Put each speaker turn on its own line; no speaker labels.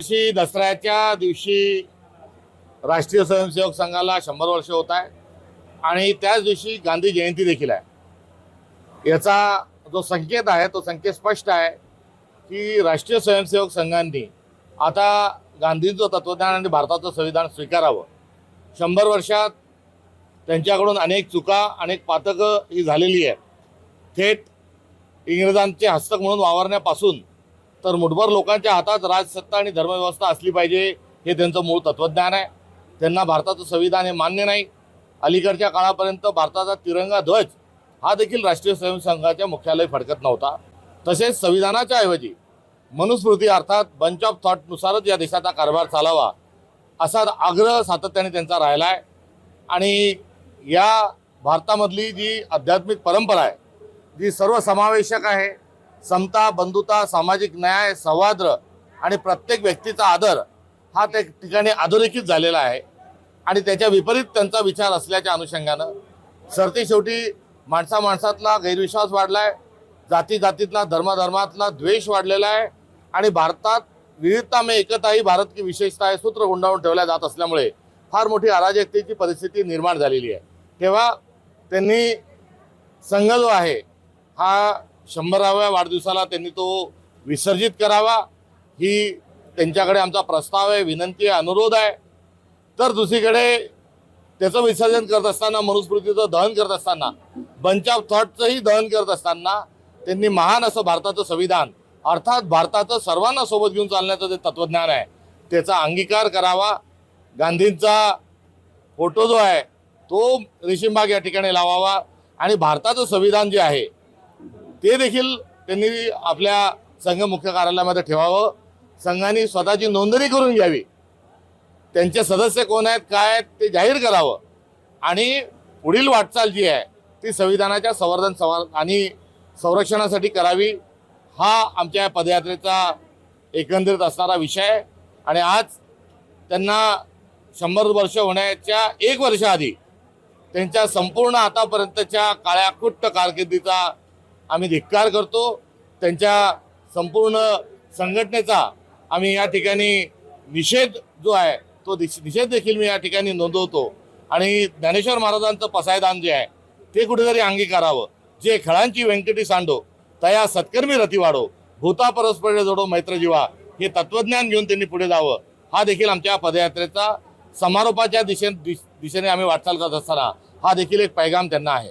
दिवशी दसऱ्याच्या दिवशी राष्ट्रीय स्वयंसेवक संघाला शंभर वर्ष होत आहे. आणि त्याच दिवशी गांधी जयंती देखील आहे. याचा जो संकेत आहे तो संकेत स्पष्ट आहे की राष्ट्रीय स्वयंसेवक संघांनी आता गांधींचं तत्वज्ञान आणि भारताचं संविधान स्वीकारावं. शंभर वर्षात त्यांच्याकडून अनेक चुका अनेक पातकं ही झालेली आहेत. थेट इंग्रजांचे हस्तक म्हणून वावरण्यापासून तर मुठभर लोकांच्या हातात राजसत्ता आणि धर्मव्यवस्था असली पाहिजे हे त्यांचं मूळ तत्त्वज्ञान आहे. त्यांना भारताचं संविधान हे मान्य नाही. अलीकडच्या काळापर्यंत भारताचा तिरंगा ध्वज हा देखील राष्ट्रीय स्वयंसंघाच्या मुख्यालय फडकत नव्हता. तसेच संविधानाच्या ऐवजी मनुस्मृती अर्थात बंच ऑफ थॉटनुसारच या देशाचा कारभार चालावा असा आग्रह सातत्याने त्यांचा राहिला आहे आणि या भारतामधली जी आध्यात्मिक परंपरा आहे जी सर्वसमावेशक आहे समता बंधुता सामाजिक न्याय सौहार्द आणि प्रत्येक व्यक्तीचा आदर हा त्या ठिकाणी अधोरेखित झालेला आहे. आणि त्याच्या विपरीत त्यांचा विचार असल्याच्या अनुषंगानं सरते शेवटी माणसा माणसातला गैरविश्वास वाढला आहे जाती जातीतला धर्माधर्मातला द्वेष वाढलेला आहे आणि भारतात विविधता में एकता ही भारत की विशेषता आहे सूत्र गुंडाळून ठेवल्या जात असल्यामुळे फार मोठी अराजकतेची परिस्थिती निर्माण झालेली आहे. तेव्हा त्यांनी संघ जो आहे हा शंभराव्या वाढदिवसाला त्यांनी तो विसर्जित करावा ही त्यांच्याकडे आमचा प्रस्ताव आहे विनंती आहे अनुरोध आहे. तर दुसरीकडे त्याचं विसर्जन करत असताना मनुस्मृतीचं दहन करत असताना बंच ऑफ थॉटचंही दहन करत असताना त्यांनी महान असं भारताचं संविधान अर्थात भारताचं सर्वांना सोबत घेऊन चालण्याचं जे तत्वज्ञान आहे त्याचा अंगीकार करावा. गांधींचा फोटो जो आहे तो रेशीमबाग या ठिकाणी लावावा. आणि भारताचं संविधान जे आहे ते देखील त्यांनी आपल्या संघ मुख्य कार्यालयामध्ये ठेवावं. संघाने स्वतःची नोंदणी करून घ्यावी. त्यांचे सदस्य कोण आहेत काय आहेत ते जाहीर करावं. आणि पुढील वाटचाल जी आहे ती संविधानाच्या संवर्धन संवर आणि संरक्षणासाठी करावी हा आमच्या या पदयात्रेचा एकंदरीत असणारा विषय. आहे आणि आज त्यांना शंभर वर्ष होण्याच्या एक वर्षाआधी त्यांच्या संपूर्ण आतापर्यंतच्या काळ्याकुट्ट कारकिर्दीचा आम्ही धिक्कार करतो. त्यांच्या संपूर्ण संघटनेचा आम्ही या ठिकाणी निषेध जो आहे तो दिश- निषेध देखील मी या ठिकाणी नोंदवतो. आणि ज्ञानेश्वर महाराजांचं पसायदान जे आहे ते कुठेतरी अंगीकारावं. जे खळांची व्यंकटी सांडो तया सत्कर्मी रती वाढो भूता परस्पर जोडो मैत्र जीवा हे तत्वज्ञान घेऊन त्यांनी पुढे जावं हा देखील आमच्या पदयात्रेचा समारोपाच्या दिशे दिश- दिशेने आम्ही वाटचाल करत असताना हा देखील एक पैगाम त्यांना आहे.